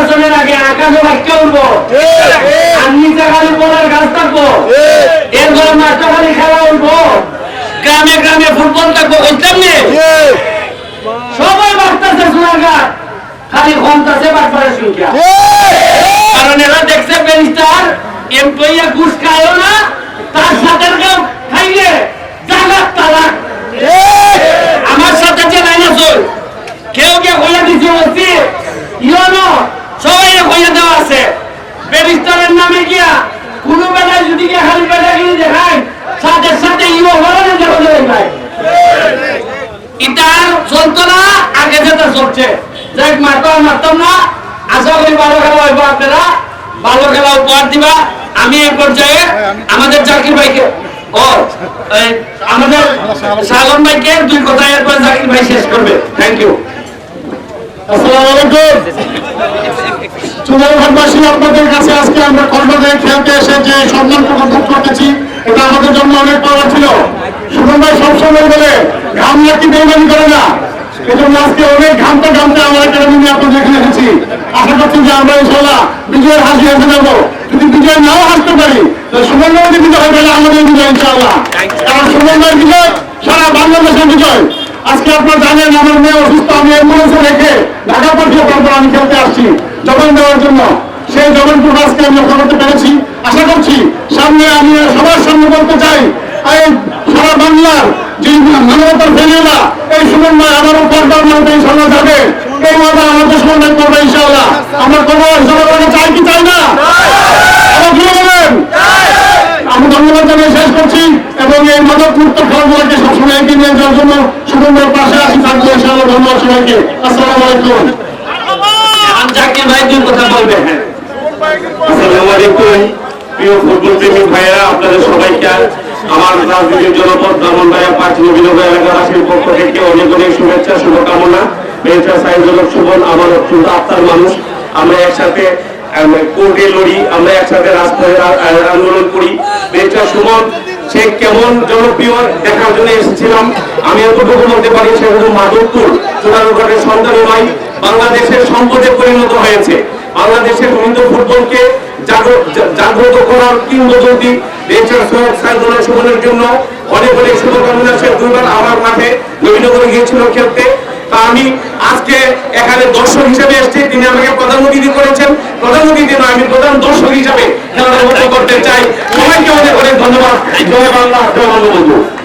নির্বাচনের আগে আকাশে বাক্য উঠবো। আর নিচে খালি বলার গাছ থাকব। এরপর এরপরে মাস্টারখালি খেলা উঠবো। গ্রামে গ্রামে ফুটবল থাকব বুঝতাম নি? সবাই বাড়তেছে সোনারঘাট খালি কমতেছে বাটপাড়ার সংখ্যা। কারণ এরা দেখছে ব্যারিস্টার এমপ্লয়িয়া ঘুষ খায়ও না ব্যারিস্টারের নামে গিয়া কোনো বেলায় যদি গিয়া খালি বেলা গিয়ে দেখায়, সাথে সাথে হরণে দেখা ভাই ইটার চলতো না আগে যেটা চলছে। যাই মারতাম মারতাম না। আশা করি ভালো খেলা হইব আপনারা। ভালো খেলা উপহার দিবা। আমি এই পর্যায়ে আমাদের জাকির ভাইকে ও আমাদের সাগর ভাইকে দুই কথা এরপর জাকির ভাই শেষ করবে। থ্যাংক ইউ আসসালামু আলাইকুম চুনারঘাটবাসী আপনাদের কাছে আজকে আমরা কর্মদের খেলতে এসে যে সম্মানটুকু ভোগ করতেছি। এটা আমাদের জন্য অনেক পাওয়া ছিল। সুমন ভাই সবসময় বলে ঘাম নাকি বেমানি করে না? এজন্য আজকে অনেক ঘামতে ঘামতে আমরা একটা নিয়ে আপনাদের এখানে এসেছি। আশা করছি যে আমরা ইনশাল্লাহ বিজয়ের হাসি হেসে যাব যদি বিজয় নাও হাসতে পারি সুমন ভাই বিজয় তাহলে আমাদের বিজয় ইনশাল্লাহ কারণ সুমন ভাইয়ের বিজয় সারা বাংলাদেশের বিজয়। আজকে আপনারা জানেন, আমার মেয়ে অসুস্থ, আমি অ্যাম্বুলেন্সে রেখে ঢাকা তারপর আমি খেলতে আসছি জবান দেওয়ার জন্য। সেই জবানটুকু আজকে আমি রক্ষা করতে পেরেছি। আশা করছি সামনে আমি সবার সামনে বলতে চাই, এই সারা বাংলার যে মানবতার ফেরিয়েরা এই সুমন ভাই আমার উপর মানতে ইনশাল্লাহ যাবে। এই মাথা আমাদের সুমন ভাই করবে ইনশাল্লাহ আমরা করব জনগণকে চাই কি চাই না? আমি ধন্যবাদ জানিয়ে শেষ করছি এবং এই মাদক মুক্ত খেলাধুলাকে সবসময় এগিয়ে নিয়ে যাওয়ার জন্য সুন্দর পাশে আসি থাকব ইনশাআল্লাহ ধন্যবাদ সবাইকে। আসসালামু আলাইকুম। এখন জাকির ভাই দুই কথা বলবে হ্যাঁ। আসসালামু আলাইকুম প্রিয় ফুটবল প্রেমী ভাইয়েরা আপনাদের সবাইকে আমার রাজনীতির জনপদ ব্রাহ্মণবাড়িয়া পাঁচ নবীনগর এলাকাবাসীর পক্ষ থেকে অনেক অনেক শুভেচ্ছা শুভকামনা। বেঞ্চার সাইজলক শুভন আমার অত্যন্ত আত্মার মানুষ। আমরা একসাথে কোর্টে লড়ি আমরা একসাথে রাস্তায় আন্দোলন করি। বেঞ্চার সুমন সে কেমন জনপ্রিয় দেখার জন্য এসেছিলাম। আমি এতটুকু বলতে পারি সে শুধু মাধবপুর চূড়ানুঘাটের সন্তান নয়, বাংলাদেশের সম্পদে পরিণত হয়েছে। বাংলাদেশের হিন্দু ফুটবলকে জাগ্রত করার কিংবদন্তি সুমনের জন্য অনেক অনেক শুভকামনা। সে দুইবার আমার মাঠে নবীনগরে গিয়েছিল খেলতে। তা আমি আজকে এখানে দর্শক হিসেবে এসেছি। তিনি আমাকে প্রধান অতিথি করেছেন। প্রধান আমি প্রধান দর্শক হিসেবে করতে চাই। ধন্যবাদ। জয় বাংলা জয় বঙ্গবন্ধু।